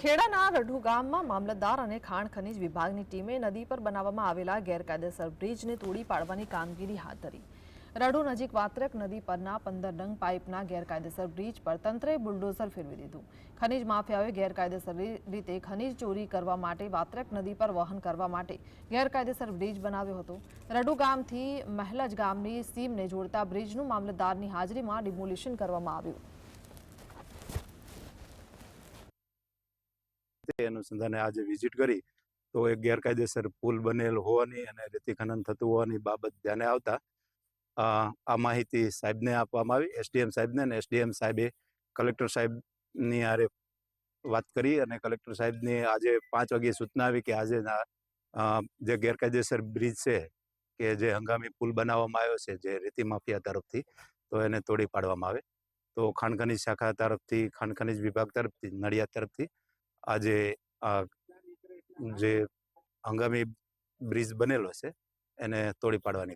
ખેડાના રઢુ ગામમાં મામલતદાર અને ખાણ ખનીજ વિભાગની ટીમે નદી પર બનાવવામાં આવેલા ગેરકાયદેસર બ્રિજને તોડી પાડવાની કામગીરી હાથ ધરી. રઢુ નજીક વાત્રક નદી પરના પંદર ડંગ પાઇપના ગેરકાયદેસર બ્રિજ પર તંત્રે બુલડોઝર ફેરવી દીધું. ખનીજ માફિયાઓએ ગેરકાયદેસર રીતે ખનીજ ચોરી કરવા માટે વાત્રક નદી પર વહન કરવા માટે ગેરકાયદેસર બ્રિજ બનાવ્યો હતો. રઢુ ગામથી મહેલજ ગામની સીમને જોડતા બ્રિજનું મામલતદારની હાજરીમાં ડિમોલિશન કરવામાં આવ્યું. તે અનુસંધાને આજે વિઝિટ કરી, તો એક ગેરકાયદેસર પુલ બનેલ હોવાની અને રેતી ખનન થતું હોવાની બાબત ધ્યાને આવતા આ માહિતી સાહેબને આપવામાં આવી. એસડીએમ સાહેબને અને એસડીએમ સાહેબે કલેક્ટર સાહેબની આરે વાત કરી અને કલેક્ટર સાહેબની આજે પાંચ વાગ્યે સૂચના આવી કે આજે જે ગેરકાયદેસર બ્રિજ છે કે જે હંગામી પુલ બનાવવામાં આવ્યો છે જે રેતી માફિયા તરફથી, તો એને તોડી પાડવામાં આવે. તો ખાણ ખનીજ શાખા તરફથી, ખાણ ખનીજ વિભાગ તરફથી, નડિયાદ તરફથી આજે આ જે હંગામી બ્રિજ બનેલો છે એને તોડી પાડવાની